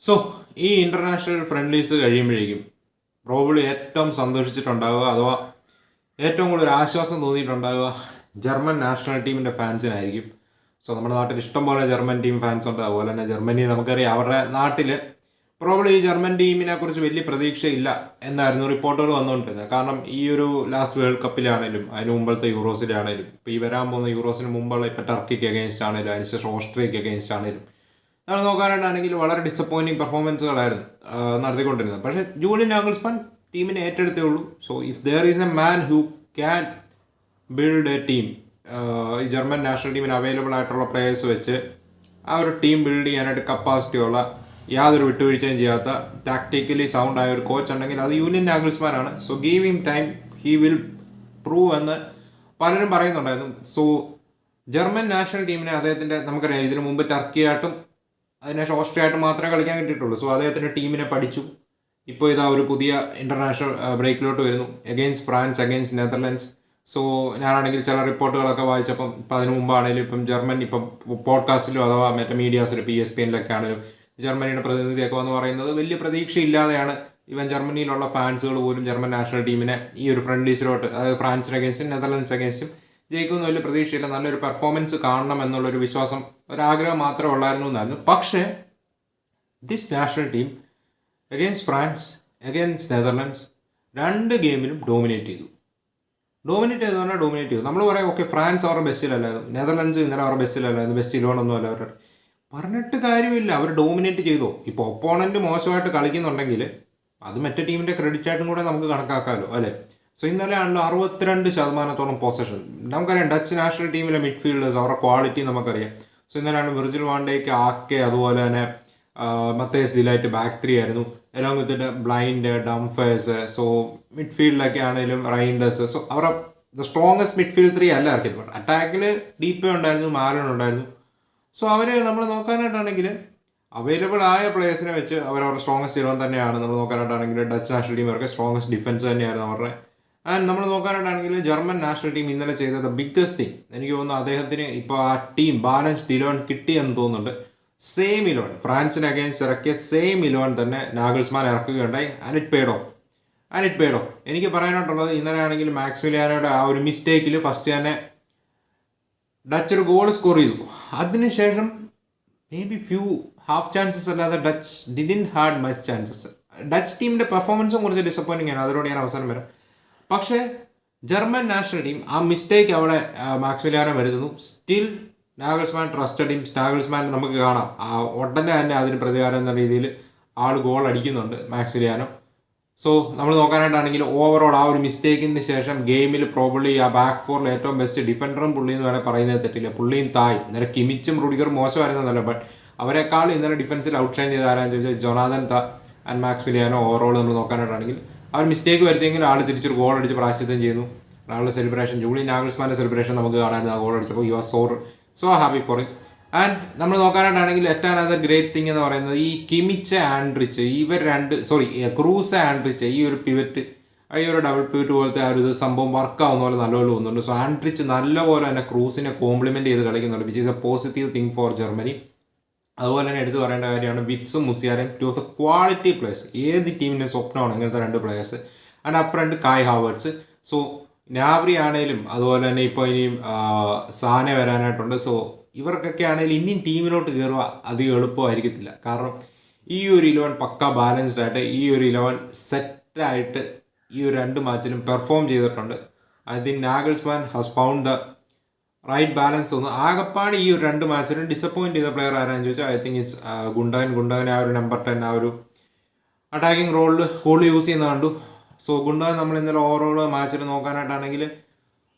So ഈ international friendlies കഴിയുമ്പോഴേക്കും probably ഏറ്റവും സന്തോഷിച്ചിട്ടുണ്ടാവുക അഥവാ ഏറ്റവും കൂടുതൽ ആശ്വാസം തോന്നിയിട്ടുണ്ടാവുക ജർമ്മൻ നാഷണൽ ടീമിന്റെ ഫാൻസിനായിരിക്കും സോ നമ്മുടെ നാട്ടിൽ ഇഷ്ടംപോലെ ജർമ്മൻ ടീം ഫാൻസ് ഉണ്ട്. അതുപോലെ തന്നെ ജർമ്മനി നമുക്കറിയാം. അവരുടെ നാട്ടിൽ പ്രോബ്ലി ഈ ജർമ്മൻ ടീമിനെ കുറിച്ച് വലിയ പ്രതീക്ഷയില്ല എന്നായിരുന്നു റിപ്പോർട്ടുകൾ വന്നുകൊണ്ടിരുന്നത്. കാരണം ഈ ഒരു ലാസ്റ്റ് വേൾഡ് കപ്പിലാണേലും അതിന് മുമ്പത്തെ യൂറോസിലാണേലും ഇപ്പോൾ ഈ വരാൻ പോകുന്ന യൂറോസിന് മുമ്പുള്ള ഇപ്പോൾ ടർക്കിക്ക് അഗേൻസ്റ്റ് ആണേലും അതിനുശേഷം ഓസ്ട്രിയക്ക് അഗേൻസ്റ്റ് ആണേലും നമ്മൾ നോക്കാനായിട്ടാണെങ്കിൽ വളരെ ഡിസപ്പോയിന്റിങ് പെർഫോമൻസുകളായിരുന്നു നടത്തിക്കൊണ്ടിരുന്നത്. പക്ഷേ ജൂലിയൻ നാഗിൾസ്മാൻ ടീമിനെ ഏറ്റെടുത്തേ ഉള്ളൂ. So if there is a man who can build a team ഈ ജർമ്മൻ നാഷണൽ ടീമിന് അവൈലബിൾ ആയിട്ടുള്ള പ്ലെയേഴ്സ് വെച്ച് ആ ഒരു ടീം ബിൽഡ് ചെയ്യാനായിട്ട് കപ്പാസിറ്റി ഉള്ള യാതൊരു വിട്ടുവീഴ്ചയും ചെയ്യാത്ത ടാക്ടിക്കലി സൗണ്ട് ആയ ഒരു കോച്ച് ഉണ്ടെങ്കിൽ അത് യൂണിയൻ നാഗിൾസ്മാൻ ആണ് so give him time he will prove എന്ന് പലരും പറയുന്നുണ്ടായിരുന്നു. സോ ജർമ്മൻ നാഷണൽ ടീമിനെ അദ്ദേഹത്തിന്റെ നമുക്കറിയാം ഇതിനു മുമ്പ് ടർക്കിയായിട്ടും അതിനുശേഷം ഓസ്ട്രിയ മാത്രമേ കളിക്കാൻ കിട്ടിയിട്ടുള്ളൂ. സോ അദ്ദേഹത്തിന്റെ ടീമിനെ പഠിച്ചു. ഇപ്പോൾ ഇതാ ഒരു പുതിയ ഇന്റർനാഷണൽ ബ്രേക്കിലോട്ട് വരുന്നു. Against France against Netherlands so ഞാനാണെങ്കിൽ ചില റിപ്പോർട്ടുകളൊക്കെ വായിച്ചപ്പം ഇപ്പം അതിന് മുമ്പാണെങ്കിലും ഇപ്പം ജർമ്മൻ ഇപ്പം പോഡ്കാസ്റ്റിലും അഥവാ മറ്റേ മീഡിയാസിലും പി എസ് പി എന്നിലൊക്കെ ആണെങ്കിലും ജർമ്മനിയുടെ പ്രതിനിധിയൊക്കെ വന്ന് പറയുന്നത് വലിയ പ്രതീക്ഷയില്ലാതെയാണ് ഇവൻ ജർമ്മനിയിലുള്ള ഫാൻസുകൾ പോലും ജർമ്മൻ നാഷണൽ ടീമിനെ ഈ ഒരു ഫ്രണ്ട്ലീസിലോട്ട് അതായത് ഫ്രാൻസിന് അഗേൻസ്റ്റും നെതർലൻഡ്സ് അഗേൻസ്റ്റും ജയിക്കുമെന്ന് വലിയ പ്രതീക്ഷയില്ല. നല്ലൊരു പെർഫോമൻസ് കാണണം എന്നുള്ളൊരു വിശ്വാസം ഒരാഗ്രഹം മാത്രമേ ഉള്ളായിരുന്നു എന്നായിരുന്നു. പക്ഷേ this national team against France against Netherlands രണ്ട് ഗെയിമിലും ഡോമിനേറ്റ് ചെയ്തു. ഡോമിനേറ്റ് ചെയ്തു പറഞ്ഞാൽ ഡോമിനേറ്റ് ചെയ്തു. നമ്മൾ പറയാം ഓക്കെ ഫ്രാൻസ് അവരുടെ ബെസ്റ്റിലല്ലായിരുന്നു നെതർലൻഡ്സ് ഇന്നലെ അവരുടെ ബെസ്റ്റിലല്ലായിരുന്നു ബെസ്റ്റ് ഇലവണൊന്നും അല്ല അവരുടെ പറഞ്ഞിട്ട് കാര്യമില്ല. അവർ ഡോമിനേറ്റ് ചെയ്തോ. ഇപ്പോൾ ഒപ്പോണന്റ് മോശമായിട്ട് കളിക്കുന്നുണ്ടെങ്കിൽ അത് മറ്റേ ടീമിന്റെ ക്രെഡിറ്റ് ആയിട്ടും കൂടെ നമുക്ക് കണക്കാക്കാമല്ലോ അല്ലേ? സോ ഇന്നലെ ആണല്ലോ അറുപത്തിരണ്ട് ശതമാനത്തോളം പൊസഷൻ നമുക്കറിയാം ഡച്ച് നാഷണൽ ടീമിലെ മിഡ്ഫീൽഡേഴ്സ് അവരുടെ ക്വാളിറ്റി നമുക്കറിയാം. സോ ഇന്നലെയാണ് വിർജിൽ വാണ്ടേക്ക് ആക്കെ അതുപോലെ തന്നെ മത്തേസ് ഡിലൈറ്റ് ബാക്ക് ത്രീ ആയിരുന്നു. എല്ലാം വിത്തിട്ട് ബ്ലൈൻഡ് ഡംഫേഴ്സ് സോ മിഡ്ഫീൽഡിലൊക്കെ ആണെങ്കിലും റൈൻഡേഴ്സ് സോ അവരുടെ ദ സ്ട്രോങ്സ്റ്റ് മിഡ്ഫീൽഡ് ത്രീ അല്ല ഇറക്കിയത്. ബട്ട് അറ്റാക്കിൽ ഡീപ്പേ ഉണ്ടായിരുന്നു മാരൻ ഉണ്ടായിരുന്നു. സോ അവരെ നമ്മൾ നോക്കാനായിട്ടാണെങ്കിൽ അവൈലബിൾ ആയ പ്ലേയേഴ്സിനെ വെച്ച് അവർ അവരുടെ സ്ട്രോങ്സ്റ്റ് ഇലവൻ തന്നെയാണ്. നമ്മൾ നോക്കാനായിട്ടാണെങ്കിൽ ഡച്ച് നാഷണൽ ടീം അവർക്ക് സ്ട്രോങ്സ്റ്റ് ഡിഫൻസ് തന്നെയായിരുന്നു അവരുടെ. ആൻഡ് നമ്മൾ നോക്കാനായിട്ടാണെങ്കിൽ ജർമ്മൻ നാഷണൽ ടീം ഇന്നലെ ചെയ്ത ദ ബിഗ്ഗസ്റ്റ് തിങ് എനിക്ക് തോന്നുന്നു അദ്ദേഹത്തിന് ഇപ്പോൾ ആ ടീം ബാലൻസ്ഡ് ഇലവൻ കിട്ടിയെന്ന് തോന്നുന്നുണ്ട്. സെയിം ഇലവൻ ഫ്രാൻസിന് അഗേൻസ്റ്റ് ഇറക്കിയ സെയിം ഇലവൻ തന്നെ Nagelsmann ഇറക്കുകയുണ്ടായി. And it paid off and it paid off എനിക്ക് പറയാനായിട്ടുള്ളത് ഇന്നലെ ആണെങ്കിൽ മാക്സിമിലിയാനോയുടെ ആ ഒരു മിസ്റ്റേക്കിൽ ഫസ്റ്റ് തന്നെ ഡച്ച് ഒരു ഗോൾ സ്കോർ ചെയ്തു. അതിനുശേഷം maybe few half chances അല്ലാതെ Dutch didn't had much chances Dutch ടീമിന്റെ പെർഫോമൻസും കുറച്ച് ഡിസപ്പോയിന്റിംഗ് ആണ്. അതിലൂടെ ഞാൻ അവസാനം വരാം. പക്ഷേ ജർമ്മൻ നാഷണൽ ടീം ആ മിസ്റ്റേക്ക് അവിടെ മാക്സ്മിലിയാനോ വരുത്തുന്നു. Still Nagelsmann trusted team Nagelsmann നമുക്ക് കാണാം. ആ ഉടനെ തന്നെ അതിന് പ്രതികാരം എന്ന രീതിയിൽ ആൾ ഗോൾ അടിക്കുന്നുണ്ട് മാക്സ്മിലിയാനോ സോ നമ്മൾ നോക്കാനായിട്ടാണെങ്കിൽ ഓവറോൾ ആ ഒരു മിസ്റ്റേക്കിന് ശേഷം ഗെയിമിൽ പ്രോബ്ലി ആ ബാക്ക് ഫോറിൽ ഏറ്റവും ബെസ്റ്റ് ഡിഫൻഡറും പുള്ളി എന്ന് വേണേൽ പറയുന്നത് തെറ്റില്ല. പുള്ളിയും തായ്. ഇന്നലെ കിമിച്ചും റുഡിഗറും മോശമായിരുന്നതല്ല ബട്ട് അവരെക്കാൾ ഇന്നലെ ഡിഫൻസിൽ ഔട്ട്ഷൈൻ ചെയ്ത ആരാന്ന് ചോദിച്ചാൽ ജൊനാഥൻ താ ആൻഡ് മാക്സ് മിലിയാനോ ഓവറോൾ നമ്മൾ നോക്കാനായിട്ടാണെങ്കിൽ ആ ഒരു മിസ്റ്റേക്ക് വരുത്തിയെങ്കിൽ ആൾ തിരിച്ചൊരു ഗോൾ അടിച്ച് പ്രാശ്ചിത്യം ചെയ്യുന്നു. ആളുടെ സെലിബ്രേഷൻ ജൂളി നാഗൽസ്മാന്റെ സെലിബ്രേഷൻ നമുക്ക് കാണാമായിരുന്നു ആ ഗോൾ അടിച്ചപ്പോൾ. You are so so happy for it and നമ്മൾ നോക്കാനായിട്ടാണെങ്കിൽ ഏറ്റവും അനദർ ഗ്രേറ്റ് തിങ് എന്ന് പറയുന്നത് ഈ കിമിച്ച ആൻഡ്രിച്ച് ഇവർ രണ്ട് സോറി ക്രൂസ് ആൻഡ്രിച്ച് ഈ ഒരു പിവറ്റ് ഈ ഒരു ഡബിൾ പിവറ്റ് പോലത്തെ ആ ഒരു സംഭവം വർക്ക് ആവുന്ന പോലെ നല്ലപോലെ തോന്നുന്നുണ്ട്. സോ ആൻഡ്രിച്ച് നല്ലപോലെ തന്നെ ക്രൂസിനെ കോംപ്ലിമെന്റ് ചെയ്ത് കളിക്കുന്നുണ്ട് which is a positive thing for Germany അതുപോലെ തന്നെ എടുത്തു പറയേണ്ട കാര്യമാണ് വിറ്റ്സും മുസിയാരും two of the quality players ഏത് ടീമിന്റെ സ്വപ്നമാണ് ഇങ്ങനത്തെ രണ്ട് players and up front Kai Havertz so നാവറി ആണേലും അതുപോലെ തന്നെ ഇപ്പോൾ ഇനിയും സാനെ സാന വരാനായിട്ടുണ്ട്. സോ ഇവർക്കൊക്കെ ആണെങ്കിലും ഇനിയും ടീമിലോട്ട് കയറുക അധികം എളുപ്പമായിരിക്കത്തില്ല. കാരണം ഈ ഒരു ഇലവൻ പക്ക ബാലൻസ്ഡ് ആയിട്ട് ഈ ഒരു ഇലവൻ സെറ്റായിട്ട് ഈ ഒരു രണ്ട് മാച്ചിലും പെർഫോം ചെയ്തിട്ടുണ്ട്. I think Nagelsmann has found the right balance തോന്നുന്നു ആകപ്പാട് ഈ ഒരു രണ്ട് മാച്ചിലും ഡിസപ്പോയിന്റ് ചെയ്ത പ്ലെയർ ആരാന്ന് ചോദിച്ചാൽ I think it's Gundogan Gundogan ആ ഒരു നമ്പർ ടെൻ ആ ഒരു അറ്റാക്കിംഗ് റോളിൽ കൂടുതൽ യൂസ് ചെയ്യുന്ന കണ്ടു. സോ ഗുണ്ടൻ നമ്മൾ ഇന്നലെ ഓവറോൾ മാച്ചിൽ നോക്കാനായിട്ടാണെങ്കിൽ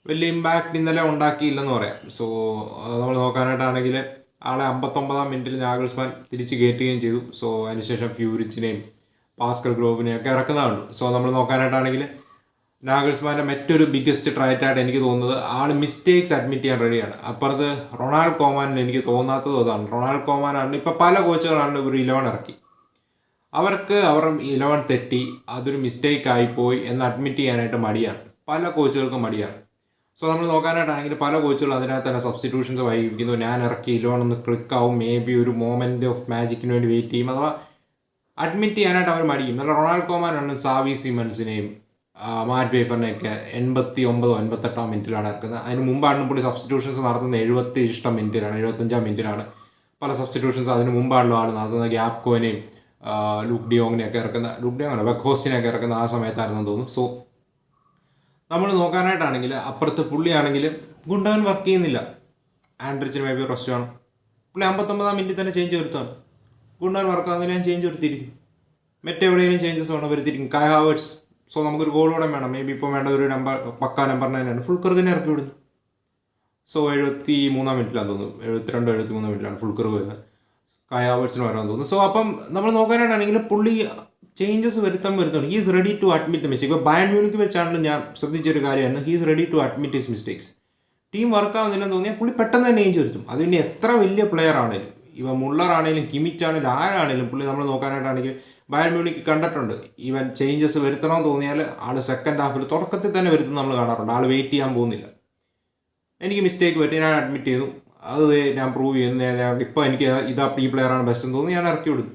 വലിയ ഇമ്പാക്റ്റ് ഇന്നലെ ഉണ്ടാക്കിയില്ലെന്ന് പറയാം. സോ നമ്മൾ നോക്കാനായിട്ടാണെങ്കിൽ ആളെ അമ്പത്തൊമ്പതാം മിനിറ്റിൽ നാഗൽസ്മാൻ തിരിച്ച് കയറ്റുകയും ചെയ്തു. സോ അതിനുശേഷം ഫ്യൂരിച്ചിനെയും പാസ്കർ ഗ്രോവിനെയും ഒക്കെ ഇറക്കുന്നതുണ്ട് സോ നമ്മൾ നോക്കാനായിട്ടാണെങ്കിൽ നാഗൽസ്മാന്റെ മറ്റൊരു ബിഗ്ഗസ്റ്റ് ട്രയറ്റായിട്ട് എനിക്ക് തോന്നുന്നത് ആൾ മിസ്റ്റേക്സ് അഡ്മിറ്റ് ചെയ്യാൻ റെഡിയാണ് അപ്പുറത്ത് റൊണാൾഡ് കോമാനിന് എനിക്ക് തോന്നാത്തത് അതാണ്. റൊണാൾഡ് കോമാനാണ് ഇപ്പോൾ പല കോച്ചുകളാണ് ഒരു ഇലവൻ ഇറക്കി. അവർക്ക് അവർ ഇലവൻ തെറ്റി അതൊരു മിസ്റ്റേക്ക് ആയിപ്പോയി എന്ന് അഡ്മിറ്റ് ചെയ്യാനായിട്ട് മടിയാണ്. പല കോച്ചുകൾക്കും മടിയാണ്. സോ നമ്മൾ നോക്കാനായിട്ടാണെങ്കിൽ പല കോച്ചുകളും അതിനകത്ത് തന്നെ സബ്സ്റ്റിറ്റ്യൂഷൻസ് വൈകിപ്പിക്കുന്നു ഞാൻ ഇറക്കി ഇലവൻ ഒന്ന് ക്ലിക്ക് ആവും. മേ ബി ഒരു മോമെന്റ് ഓഫ് മാജിക്കിന് വേണ്ടി വെയിറ്റ് ചെയ്യും. അഥവാ അഡ്മിറ്റ് ചെയ്യാനായിട്ട് അവർ മടിക്കും നല്ല റൊണാൾഡ് കോമാനാണ് സാവി സിമൻസിനെയും മാറ്റ് വേഫറിനെയൊക്കെ എൺപത്തി ഒമ്പതോ എൺപത്തെട്ടോ മിനിറ്റിലാണ് ഇറക്കുന്നത്. അതിന് മുമ്പാണ് പുള്ളി സബ്സ്റ്റിറ്റ്യൂഷൻസ് നടത്തുന്നത് എഴുപത്തി ഇഷ്ടം മിനിറ്റിലാണ് എഴുപത്തഞ്ചാം മിനിറ്റിലാണ്. പല സബ്സ്റ്റിറ്റ്യൂഷൻസ് അതിന് മുമ്പാണല്ലോ ആൾ നടത്തുന്നത്. ഗ്യാപ് കോനെയും ലൂക്ക് ഡിയോങ്ങിനെയൊക്കെ ഇറക്കുന്ന ലൂക്ക് ഡിയോങ് അല്ല വെക്കോസ്റ്റിനെയൊക്കെ ഇറക്കുന്ന ആ സമയത്തായിരുന്നു തോന്നുന്നു. സോ നമ്മൾ നോക്കാനായിട്ടാണെങ്കിൽ അപ്പുറത്ത് പുള്ളിയാണെങ്കിൽ ഗുണ്ടവൻ വർക്ക് ചെയ്യുന്നില്ല. ആൻഡ്രിച്ചിന് മേ ബി റെസ്റ്റ് വേണം പുള്ളി അമ്പത്തൊമ്പതാം മിനിറ്റിൽ തന്നെ ചേഞ്ച് വരുത്താണ് ഗുണ്ടവൻ വർക്ക് ആകുന്നതിൽ ഞാൻ ചേഞ്ച് വരുത്തിയിരിക്കും. മറ്റെവിടെയെങ്കിലും ചേഞ്ചസ് വേണം വരുത്തിയിരിക്കും. കൈ ഹാവേഴ്സ് സോ നമുക്കൊരു ഗോൾ കൂടെ വേണം. മേ ബി ഇപ്പോൾ വേണ്ട ഒരു നമ്പർ പക്ക നമ്പർ നയനാണ് ഫുൾ കറുകിനെ ഇറക്കി വിടുന്നു. സോ എഴുപത്തി മൂന്നാം മിനിറ്റിലാണ് തോന്നുന്നു. എഴുപത്തിരണ്ടോ എഴുപത്തി മൂന്നാം മിനിറ്റിലാണ് ഫുൾ കർവ് വരുന്നത് കയാവേഴ്സിന് വരാൻ തോന്നുന്നു. സോ അപ്പം നമ്മൾ നോക്കാനായിട്ടാണെങ്കിൽ പുള്ളി ചേഞ്ചസ് വരുത്താൻ വരുന്നുണ്ട്. He's ready to admit mistake ഇപ്പോൾ ബയൻ മ്യൂണിക്ക് വെച്ചാണ് ഞാൻ ശ്രദ്ധിച്ചൊരു കാര്യമാണ്. He's ready to admit his mistakes team work ആവുന്നില്ലെന്ന് തോന്നിയാൽ പുള്ളി പെട്ടെന്ന് തന്നെ ചേഞ്ച് വരുത്തും. അത് പിന്നെ എത്ര വലിയ പ്ലെയർ ആണെങ്കിലും ഇവ മുള്ളർ ആണെങ്കിലും കിമിച്ച് ആണെങ്കിലും ആരാണെങ്കിലും പുള്ളി നമ്മൾ നോക്കാനായിട്ടാണെങ്കിൽ ബയൺ മ്യൂണിക്ക് കണ്ടിട്ടുണ്ട്. ഈവൻ ചേഞ്ചസ് വരുത്തണമെന്ന് തോന്നിയാൽ ആൾ സെക്കൻഡ് ഹാഫിൽ തുടക്കത്തിൽ തന്നെ വരുത്തുന്ന നമ്മൾ കാണാറുണ്ട്. ആൾ വെയിറ്റ് ചെയ്യാൻ പോകുന്നില്ല. എനിക്ക് മിസ്റ്റേക്ക് പറ്റി. ഞാൻ അഡ്മിറ്റ് ചെയ്തു. അത് ഞാൻ പ്രൂവ് ചെയ്യുന്നു ഞാൻ ഇപ്പോൾ എനിക്ക് ഇതാ ഈ പ്ലെയറാണ് ബെസ്റ്റ് എന്ന് തോന്നി. ഞാൻ ഇറക്കി വിടുന്നു.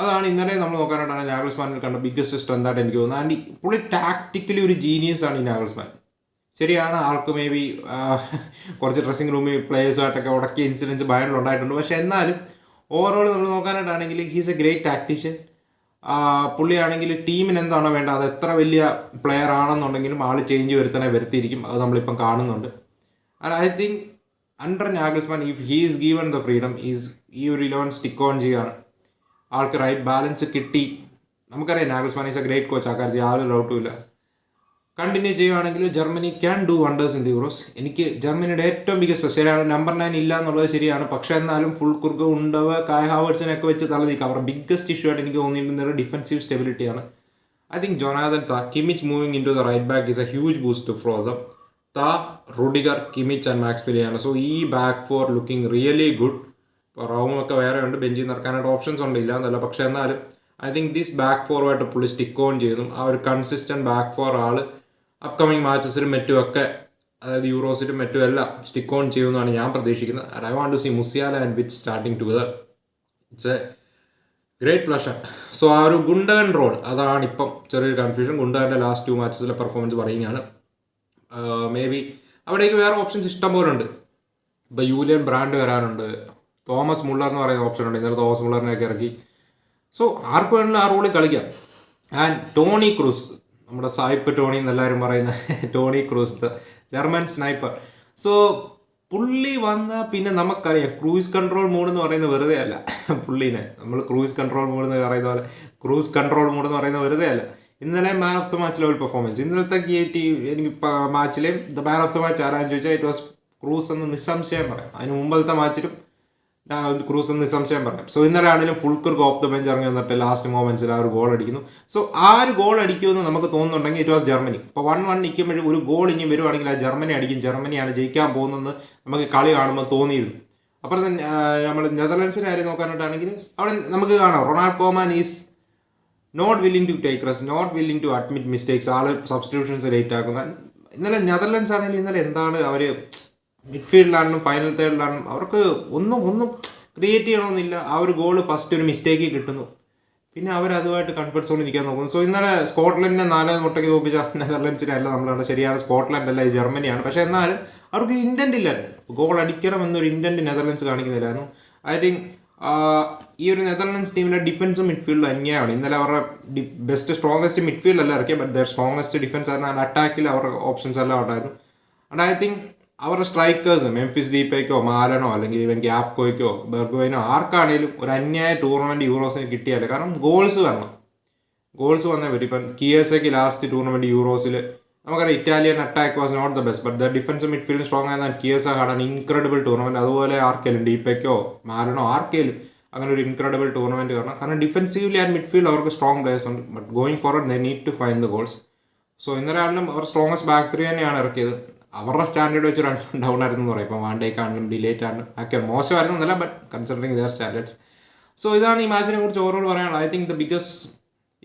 അതാണ് ഇന്നലെ നമ്മൾ നോക്കാനായിട്ടാണ് നാഗൽസ്മാനിൽ കണ്ട ബിഗ്ഗസ്റ്റ് സ്ട്രെങ്തായിട്ട് എനിക്ക് തോന്നുന്നത്. ആൻഡ് പുള്ളി ടാക്ടിക്കലി ഒരു ജീനിയസ് ആണ് ഈ നാഗൽസ്മാൻ ശരിയാണ് ആൾക്ക് മേ ബി കുറച്ച് ഡ്രസ്സിംഗ് റൂമിൽ പ്ലേയേഴ്സുമായിട്ടൊക്കെ ഉടക്കിയ ഇൻസിഡൻസ് ഭയങ്കര ഉണ്ടായിട്ടുണ്ട്. പക്ഷേ എന്നാലും ഓവറോൾ നമ്മൾ നോക്കാനായിട്ടാണെങ്കിൽ ഹീസ് എ ഗ്രേറ്റ് ടാക്ടീഷ്യൻ പുള്ളിയാണെങ്കിൽ ടീമിന് എന്താണോ വേണ്ടത് അത് എത്ര വലിയ പ്ലെയർ ആണെന്നുണ്ടെങ്കിലും ആൾ ചേഞ്ച് വരുത്തണേ വരുത്തിയിരിക്കും. അത് നമ്മളിപ്പം കാണുന്നുണ്ട്. And I think under Nagelsmann if he's given the freedom is ഈ ഒരു ഇലവൻ സ്റ്റിക്ക് ഓൺ ചെയ്യാണ്. ആൾക്ക് റൈറ്റ് ബാലൻസ് കിട്ടി. നമുക്കറിയാം Nagelsmann is a great coach ആ കാര്യത്തിൽ യാതൊരു ഡൗട്ടും ഇല്ല. കണ്ടിന്യൂ ചെയ്യുവാണെങ്കിൽ Germany can do wonders in the Euros എനിക്ക് ജർമ്മനിയുടെ ഏറ്റവും മികച്ച ശരിയാണ് നമ്പർ നയൻ ഇല്ല എന്നുള്ളത് ശരിയാണ്. പക്ഷേ എന്നാലും ഫുൾ കുർഗ് ഉണ്ടവ കായ് ഹാവേഴ്സിനൊക്കെ വെച്ച് തള്ളി അവരുടെ ബിഗ്ഗസ്റ്റ് ഇഷ്യൂ ആയിട്ട് എനിക്ക് തോന്നിയിരുന്നത് defensive സ്റ്റെബിലിറ്റിയാണ് I think Jonathan Tah Kimmich moving in to the right back is a huge boost from them Tah Rudiger Kimmich and Max പിലിയാണ് so ഈ back four looking really good ഇപ്പോൾ റൗമൊക്കെ വേറെ ഉണ്ട് ബെഞ്ചിൽ നിറക്കാനായിട്ട് options ഉണ്ടില്ല എന്നല്ല. പക്ഷേ എന്നാലും ഐ തിങ്ക് ദിസ് ബാക്ക് ഫോറുമായിട്ട് പുള്ളി സ്റ്റിക്ക് ഓൺ ചെയ്യുന്നു. ആ ഒരു കൺസിസ്റ്റന്റ് ബാക്ക് ഫോർ ആൾ അപ്കമിങ് മാച്ചസിലും മറ്റും ഒക്കെ അതായത് യൂറോസിലും മറ്റും എല്ലാം സ്റ്റിക്ക് ഓൺ ചെയ്യുമെന്നാണ് ഞാൻ പ്രതീക്ഷിക്കുന്നത്. I want to see Musiala and which starting together it's a great pleasure so ആ ഒരു ഗുണ്ടകൻ റോൾ അതാണ് ഇപ്പം ചെറിയൊരു കൺഫ്യൂഷൻ ഗുണ്ടകന്റെ ലാസ്റ്റ് ടു മാച്ചസിലെ പെർഫോമൻസ് പറയുകയാണ്. മേ ബി അവിടേക്ക് വേറെ ഓപ്ഷൻസ് ഇഷ്ടം പോലെ ഉണ്ട് ഇപ്പോൾ യൂലിയൻ ബ്രാൻഡ് വരാനുണ്ട്. തോമസ് മുള്ളർ എന്ന് പറയുന്ന ഓപ്ഷൻ ഉണ്ട്. ഇന്നലെ തോമസ് മുള്ളറിനെയൊക്കെ ഇറക്കി. സോ ആർക്ക് വേണമെങ്കിലും ആ റോളിൽ കളിക്കാം. ആൻഡ് ടോണി ക്രൂസ് നമ്മുടെ സായിപ്പ് ടോണി എന്നെല്ലാവരും പറയുന്ന Toni Kroos the German sniper. So പുള്ളി വന്ന പിന്നെ നമുക്കറിയാം ക്രൂയിസ് കൺട്രോൾ മോഡ് എന്ന് പറയുന്നത് വെറുതെ അല്ല. പുള്ളീനെ നമ്മൾ ക്രൂയിസ് കൺട്രോൾ മോഡ് എന്ന് പറയുന്ന പോലെ ക്രൂസ് കൺട്രോൾ മോഡ് എന്ന് പറയുന്നത് വെറുതെ അല്ല. ഇന്നലെ man of the match level performance ഇന്നലത്തെ ഈ എനിക്ക് മാച്ചിലെയും the man of the match ആരാന്ന് ചോദിച്ചാൽ ഇറ്റ് വാസ് ക്രൂസ് എന്ന് നിസ്സംശയം പറയാം. അതിന് മുമ്പത്തെ മാച്ചിലും ക്രൂസ് എന്ന് സംശയം പറയാം. സോ ഇന്നലെ ആണെങ്കിലും Fullkrug off the bench ഇറങ്ങി വന്നിട്ട് ലാസ്റ്റ് മോമെന്റ്സിൽ ആ ഒരു ഗോൾ അടിക്കുന്നു. സോ ആ ഒരു ഗോൾ അടിക്കുമെന്ന് നമുക്ക് തോന്നുന്നുണ്ടെങ്കിൽ ഇറ്റ് വാസ് ജർമ്മനി ഇപ്പോൾ വൺ വൺ നിൽക്കുമ്പോഴും ഒരു ഗോൾ ഇനി വരുവാണെങ്കിൽ ആ ജർമ്മനി അടിക്കും. ജർമ്മനിയാണ് ജയിക്കാൻ പോകുന്നതെന്ന് നമുക്ക് കളി കാണുമ്പോൾ തോന്നിയിരുന്നു. അപ്പുറത്ത് നമ്മൾ നെതർലൻഡ്സിന്റെ കാര്യം നോക്കാനായിട്ടാണെങ്കിൽ അവിടെ നമുക്ക് കാണാം. Ronald Koeman is not willing to take റെസ് not willing to admit mistakes all substitutions late ആക്കുന്ന. ഇന്നലെ നെതർലൻഡ്സ് ആണെങ്കിൽ ഇന്നലെ എന്താണ് അവർ മിഡ്ഫീൽഡിലാണെങ്കിലും ഫൈനൽ തേർഡിലാണെങ്കിലും അവർക്ക് ഒന്നും ഒന്നും ക്രിയേറ്റ് ചെയ്യണമെന്നില്ല. ആ ഒരു ഗോൾ ഫസ്റ്റ് ഒരു മിസ്റ്റേക്ക് കിട്ടുന്നു. പിന്നെ അവർ അതുമായിട്ട് കൺഫർട്ട് സോണിൽ നിൽക്കാൻ നോക്കുന്നു. സോ ഇന്നലെ സ്കോട്ട്ലൻഡിനെ നാല് മുട്ടയ്ക്ക് തോപ്പിച്ച നെതർലൻഡ്സിനെ അല്ല നമ്മളവിടെ ശരിയാണ് സ്കോട്ട്ലൻഡ് അല്ല ജർമ്മനിയാണ്. പക്ഷേ എന്നാലും അവർക്ക് ഇന്റന്റ് ഇല്ലായിരുന്നു. ഗോൾ അടിക്കണം എന്നൊരു ഇന്റന്റ് നെതർലൻഡ്സ് കാണിക്കുന്നില്ലായിരുന്നു. ഐ തിങ്ക് ഈ ഒരു നെതർലൻഡ്സ് ടീമിന്റെ ഡിഫൻസും മിഡ്ഫീൽഡും അന്യമാണ് ഇന്നലെ അവരുടെ ബെസ്റ്റ് സ്ട്രോങ്ങസ്റ്റ് മിഡ്ഫീൽഡ് അല്ല ഇറക്കിയ ബട്ട് ദർ സ്ട്രോങ്ങസ്റ്റ് ഡിഫൻസ് ആയിരുന്നു ആൻഡ് അറ്റാക്കിൽ അവരുടെ ഓപ്ഷൻസ് എല്ലാം ഉണ്ടായിരുന്നു. ആൻഡ് ഐ തിങ്ക് അവരുടെ സ്ട്രൈക്കേഴ്സ് മെംഫിസ് ഡീപ്പയ്ക്കോ മാലനോ അല്ലെങ്കിൽ ഇവൻ ഗ്യാപ്കോയ്ക്കോ ബെർഗോയിനോ ആർക്കാണേലും ഒരു അന്യായ ടൂർണമെന്റ് യൂറോസിന് കിട്ടിയാലേ കാരണം ഗോൾസ് വരണം ഗോൾസ് വന്നേ പറ്റും. ഇപ്പം കിയസയ്ക്ക് ലാസ്റ്റ് ടൂർണമെന്റ് യൂറോസിൽ നമുക്കറിയാം Italian attack was not the best but the defence midfield strong ആയിരുന്ന Chiesa had an incredible tournament അതുപോലെ ആർക്കേലും ഡീപ്പയ്ക്കോ മാലനോ ആർക്കേലും അങ്ങനെ ഒരു ഇൻക്രെഡിബിൾ ടൂർണമെന്റ് കാരണം കാരണം ഡിഫൻസീവ്ലി ആൻഡ് മിഡ്ഫീൽഡ് അവർക്ക് സ്ട്രോങ് പ്ലേയേഴ്സ് ഉണ്ട്. But going forward the need to find the goals so ഇന്നലെ ആണെങ്കിലും അവർ സ്ട്രോങ്സ്റ്റ് ബാക്ക് ത്രീ തന്നെയാണ് ഇറക്കിയത്. അവരുടെ സ്റ്റാൻഡേർഡ് വെച്ച് ഡൗൺ ആയിരുന്നു എന്ന് പറയും. ഇപ്പം വാണ്ടേക്ക് ആണെങ്കിലും ഡിലേറ്റ് ആണ് ഒക്കെ മോശമായിരുന്നു എന്നല്ല but considering their standards so ഇതാണ് ഈ മാച്ചിനെ കുറിച്ച് ഓവറോൾ പറയാനുള്ളത്. ഐ തിങ്ക് ദ ബിഗസ്റ്റ്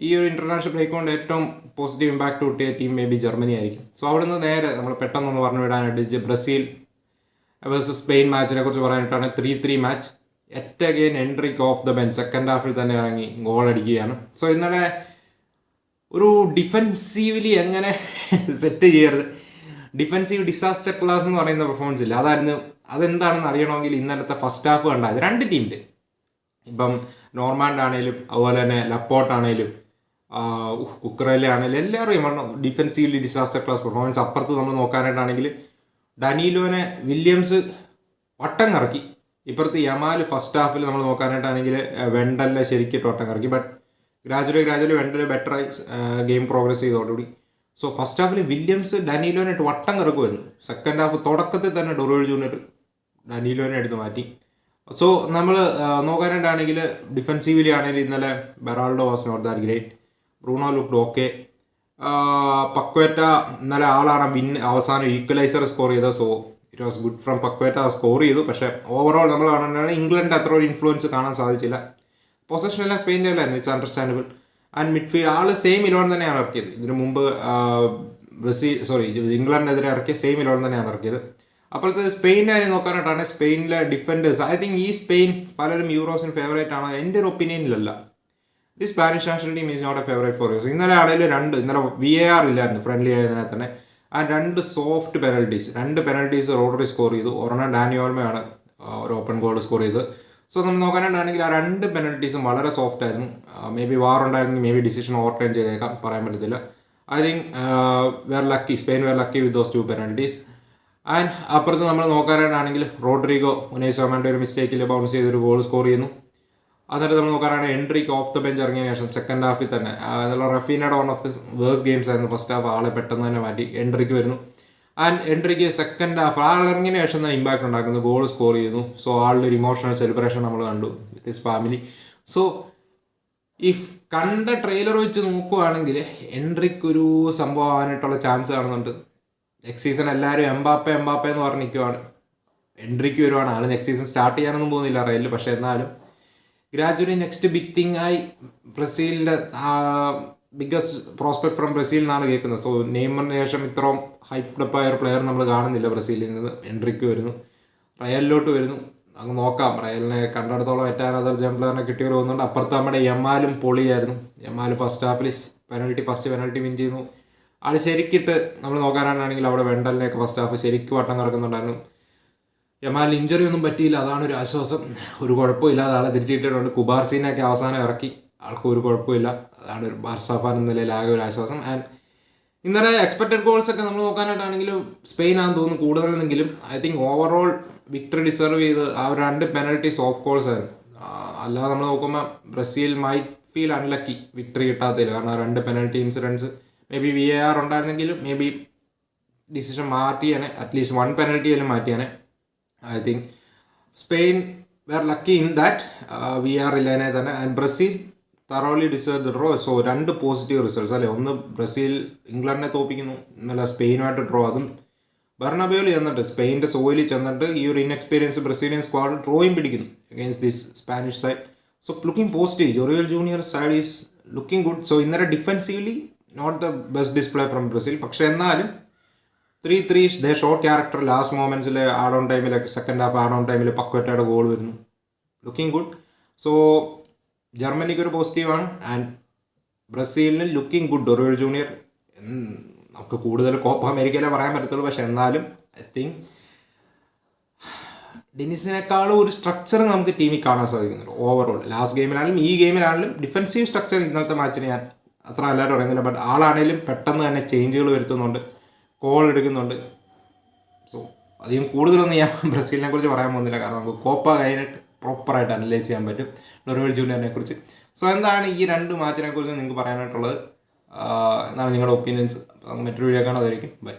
ഈ ഒരു ഇന്റർനാഷണൽ ബ്രേക്ക് കൊണ്ട് ഏറ്റവും പോസിറ്റീവ് ഇമ്പാക്ട് കിട്ടിയ ടീം മേ ബി ജർമ്മനി ആയിരിക്കും. സോ അവിടെ നിന്ന് നേരെ നമ്മൾ പെട്ടെന്നൊന്ന് പറഞ്ഞു വിടാനായിട്ട് ബ്രസീൽ വേഴ്സസ് സ്പെയിൻ മാച്ചിനെ കുറിച്ച് പറയാനായിട്ടാണ് three three match yet again Henrique off the bench second ഹാഫിൽ തന്നെ ഇറങ്ങി ഗോൾ അടിക്കുകയാണ്. സോ ഇന്നലെ ഒരു ഡിഫെൻസീവ്ലി എങ്ങനെ സെറ്റ് ചെയ്യരുത്? ഡിഫെൻസീവ് ഡിസാസ്റ്റർ ക്ലാസ് എന്ന് പറയുന്ന പെർഫോമൻസ് ഇല്ല. അതായിരുന്നു അതെന്താണെന്ന് അറിയണമെങ്കിൽ ഇന്നലത്തെ ഫസ്റ്റ് ഹാഫ് കണ്ടായത് രണ്ട് ടീമിന്റെ ഇപ്പം നോർമാൻഡ് ആണേലും അതുപോലെ തന്നെ ലപ്പോട്ടാണേലും ആണേലും കുക്കറയിലെ ആണേലും എല്ലാവരും ഡിഫൻസീവ്ലി ഡിസാസ്റ്റർ ക്ലാസ് പെർഫോമൻസ് അപ്പുറത്ത് നമ്മൾ നോക്കാനായിട്ടാണെങ്കിൽ ഡനീലോനെ വില്യംസ് വട്ടം കറക്കി. ഇപ്പുറത്ത് യമാൽ ഫസ്റ്റ് ഹാഫിൽ നമ്മൾ നോക്കാനായിട്ടാണെങ്കിൽ വെണ്ടല്ല ശരിക്കിട്ട് വട്ടം കറക്കി. ബട്ട് ഗ്രാജുവലി ഗ്രാജുവലി വെണ്ടൽ ബെറ്ററായി ഗെയിം പ്രോഗ്രസ് ചെയ്തോടുകൂടി സോ ഫസ്റ്റ് ഹാഫിൽ വില്യംസ് ഡാനിയിലോനായിട്ട് വട്ടം കറക്കുമായിരുന്നു സെക്കൻഡ് ഹാഫ് തുടക്കത്തിൽ തന്നെ ഡൊറോൾ ജൂനിയർ ഡാനിയിലോനെ എടുത്ത് മാറ്റി. സോ നമ്മൾ നോക്കാനായിട്ടാണെങ്കിൽ ഡിഫെൻസീവിലി ആണെങ്കിൽ ഇന്നലെ Beraldo was not that great Bruno looked okay Paqueta ഇന്നലെ ആളാണ് വിൻ അവസാനം ഈക്വലൈസർ സ്കോർ ചെയ്തത്. So it was good from Paqueta score ചെയ്തു. പക്ഷേ ഓവറോൾ നമ്മൾ കാണുന്നതാണ് ഇംഗ്ലണ്ട് അത്ര ഒരു ഇൻഫ്ലുവൻസ് കാണാൻ സാധിച്ചില്ല. പൊസഷൻ എല്ലാം സ്പെയിന്റെ അല്ലായിരുന്നു it's understandable and midfield all same eleven തന്നെയാണ് ഇറക്കിയത്. ഇതിന് മുമ്പ് ബ്രസീൽ സോറി ഇംഗ്ലണ്ടിനെതിരെ ഇറക്കിയ സെയിം ഇലവൻ തന്നെയാണ് ഇറക്കിയത്. അപ്പോഴത്തെ സ്പെയിന്റെ കാര്യം നോക്കാനായിട്ടാണ് സ്പെയിനിലെ ഡിഫൻഡേഴ്സ് ഐ തിങ്ക് ഈ സ്പെയിൻ പലരും യൂറോസിന് ഫേവറേറ്റ് ആണ്. എന്റെ ഒരു ഒപ്പീനിയനിലല്ല the Spanish national team is not a favourite for Euros ഇന്നലെ ആണെങ്കിലും രണ്ട് ഇന്നലെ വി എ ആർ ഇല്ലായിരുന്നു ഫ്രണ്ട്ലി ആയതിനെ തന്നെ. ആ രണ്ട് സോഫ്റ്റ് പെനൽറ്റീസ് രണ്ട് പെനൽറ്റീസ് റോഡറി സ്കോർ ചെയ്തു. ഒരെണ്ണം ഡാനിയോൾമയാണ് ഒരു ഓപ്പൺ ഗോൾ സ്കോർ ചെയ്തത്. സോ നമ്മൾ നോക്കാനാണെങ്കിൽ ആ രണ്ട് പെനൽറ്റീസും വളരെ സോഫ്റ്റ് ആയിരുന്നു. മേ ബി വാർ ഉണ്ടായിരുന്നു maybe decision over time ചെയ്തേക്കാം പറയാൻ പറ്റത്തില്ല. I think were lucky Spain were lucky with those two penalties and അപ്പുറത്ത് നമ്മൾ നോക്കാനാണെങ്കിൽ റോഡ്രിഗോ ഉനൈസോമാന്റെ ഒരു മിസ്റ്റേക്കിൽ ബൗൺസ് ചെയ്തൊരു ഗോൾ സ്കോർ ചെയ്യുന്നു. അതിനകത്ത് നമ്മൾ നോക്കാനാണ് എൻട്രിക്ക് ഓഫ് ദ ബെഞ്ച് ഇറങ്ങിയതിന് ശേഷം സെക്കൻഡ് ഹാഫിൽ തന്നെ. അതുള്ള റഫീനയുടെ one of the worst games ആയിരുന്നു ഫസ്റ്റ് ഹാഫ് ആളെ പെട്ടെന്ന് തന്നെ മാറ്റി. എൻട്രിക്ക് വരുന്നു. ആൻഡ് എൻട്രിക്ക് സെക്കൻഡ് ഹാഫ് ആൾ ഇറങ്ങിന് ശേഷം തന്നെ ഇമ്പാക്ട് ഉണ്ടാക്കുന്നു ഗോൾ സ്കോർ ചെയ്യുന്നു. സോ ആളുടെ ഒരു ഇമോഷണൽ സെലിബ്രേഷൻ നമ്മൾ കണ്ടു with his family so if കണ്ട ട്രെയിലർ വെച്ച് നോക്കുവാണെങ്കിൽ എൻട്രിക്ക് ഒരു സംഭവം ആവാനായിട്ടുള്ള ചാൻസ് കാണുന്നുണ്ട്. നെക്സ്റ്റ് സീസൺ എല്ലാവരും എംബാപ്പ എംബാപ്പ എന്ന് പറഞ്ഞ് നിൽക്കുവാണ്. എൻട്രിക്ക് വരുവാണ്. ആൾ നെക്സ്റ്റ് സീസൺ സ്റ്റാർട്ട് ചെയ്യാനൊന്നും പോകുന്നില്ല റയലിൽ പക്ഷേ എന്നാലും ഗ്രാജുവലി നെക്സ്റ്റ് ബിഗ് തിങ് ആയി ബ്രസീലിന്റെ ബിഗ്ഗസ്റ്റ് പ്രോസ്പെക്ട് ഫ്രം ബ്രസീൽ എന്നാണ് കേൾക്കുന്നത്. സോ നെയ്മറിന് ശേഷം ഇത്രയും ഹൈപ്ഡപ്പ് ആയ ഒരു പ്ലെയർ നമ്മൾ കാണുന്നില്ല ബ്രസീലിൽ നിന്ന്. എൻട്രിക്ക് വരുന്നു. റയലിലോട്ട് വരുന്നു. അങ്ങ് നോക്കാം. റയലിനെ കണ്ടിടത്തോളം ഏറ്റവും അതർ ജംപ്ലറിനെ കിട്ടിയവർ വന്നുകൊണ്ട് അപ്പുറത്ത് നമ്മുടെ യമാലും പൊളിയായിരുന്നു. യമാൽ ഫസ്റ്റ് ഹാഫിൽ പെനൽറ്റി ഫസ്റ്റ് പെനൽറ്റി വിൻ ചെയ്യുന്നു ആൾ ശരിക്കിട്ട് നമ്മൾ നോക്കാനാണെങ്കിൽ അവിടെ വെണ്ടലിനെയൊക്കെ ഫസ്റ്റ് ഹാഫ് ശരിക്കും വട്ടം കറക്കുന്നുണ്ടായിരുന്നു. യമാൽ ഇഞ്ചറി ഒന്നും പറ്റിയില്ല. അതാണ് ഒരു ആശ്വാസം. ഒരു കുഴപ്പമില്ലാതെ ആളെ തിരിച്ചിട്ടിട്ടുണ്ട്. കുബാർസീനൊക്കെ അവസാനം ഇറക്കി. ആൾക്ക് ഒരു കുഴപ്പമില്ല. അതാണ് ഒരു ബാർസാഫാൻ എന്ന നിലയിൽ ആകെ ഒരു ആശ്വാസം. ആൻഡ് ഇന്നലെ എക്സ്പെക്റ്റഡ് ഗോൾസ് ഒക്കെ നമ്മൾ നോക്കാനായിട്ടാണെങ്കിലും സ്പെയിൻ ആണെന്ന് തോന്നുന്നു കൂടുതലെന്നെങ്കിലും I think overall victory deserve ചെയ്ത് ആ ഒരു രണ്ട് പെനൽറ്റീസ് ഓഫ് ഗോൾസ് ആയിരുന്നു. അല്ലാതെ നമ്മൾ നോക്കുമ്പോൾ Brazil my feel unlucky victory കിട്ടാത്തതില്ല കാരണം ആ രണ്ട് penalty incidents maybe V A R ഉണ്ടായിരുന്നെങ്കിലും മേ ബി ഡിസിഷൻ മാറ്റിയാനെ അറ്റ്ലീസ്റ്റ് വൺ പെനൽറ്റി ആയാലും മാറ്റിയാനെ. I think Spain were lucky in that V A R തന്നെ. ആൻഡ് ബ്രസീൽ തറോലി ഡിസേർവ് ദ ഡ്രോ സോ രണ്ട് positive results അല്ലേ? ഒന്ന് ബ്രസീൽ ഇംഗ്ലണ്ടിനെ തോപ്പിക്കുന്നു. എന്നല്ല സ്പെയിനുമായിട്ട് ഡ്രോ അതും ബർണബേലി ചെന്നിട്ട് സ്പെയിന്റെ സോയിലിൽ ചെന്നിട്ട് ഈ ഒരു ഇൻഎക്സ്പീരിയൻസ് ബ്രസീലിയൻ സ്ക്വാഡ് ഡ്രോയും പിടിക്കുന്നു against this Spanish side so looking positive Dorival Junior side is looking good so ഇന്നലെ defensively not the best display from Brazil. പക്ഷേ എന്നാലും three three the short character last മൊമെന്റ്സിൽ add on ടൈമിലൊക്കെ second half add on ടൈമിൽ പക്വറ്റയുടെ goal വരുന്നു. Looking good so ജർമ്മനിക്ക് ഒരു പോസിറ്റീവാണ്. ആൻഡ് ബ്രസീലിന് ലുക്കിംഗ് ഗുഡ്. Dorival Junior. നമുക്ക് കൂടുതൽ കോപ്പ അമേരിക്കയിലെ പറയാൻ പറ്റത്തുള്ളൂ. പക്ഷെ എന്നാലും ഐ തിങ്ക് ഡെനിസിനേക്കാളും ഒരു സ്ട്രക്ചർ നമുക്ക് ടീമിൽ കാണാൻ സാധിക്കുന്നുണ്ട്. ഓവറോൾ ലാസ്റ്റ് ഗെയിമിലാണെങ്കിലും ഈ ഗെയിമിലാണെങ്കിലും ഡിഫൻസീവ് സ്ട്രക്ചർ ഇന്നത്തെ മാച്ചിന് ഞാൻ അത്ര നല്ലതായിട്ട് പറയുന്നില്ല. ബട്ട് ആളാണെങ്കിലും പെട്ടെന്ന് തന്നെ ചേഞ്ചുകൾ വരുത്തുന്നുണ്ട്. കോൾ എടുക്കുന്നുണ്ട്. സോ അധികം കൂടുതലൊന്നും ഞാൻ ബ്രസീലിനെ കുറിച്ച് പറയാൻ പോകുന്നില്ല. കാരണം നമുക്ക് കോപ്പ കഴിഞ്ഞിട്ട് പ്രോപ്പറായിട്ട് അനലൈസ് ചെയ്യാൻ പറ്റും. ഡൊറോൾ ജൂനിയറിനെ കുറിച്ച്. സോ എന്താണ് ഈ രണ്ട് മാച്ചിനെ കുറിച്ച് നിങ്ങൾക്ക് പറയാനായിട്ടുള്ളത്? എന്നാണ് നിങ്ങളുടെ ഒപ്പീനിയൻസ് മറ്റൊരു വീഡിയോ കാണാതായിരിക്കും ബൈ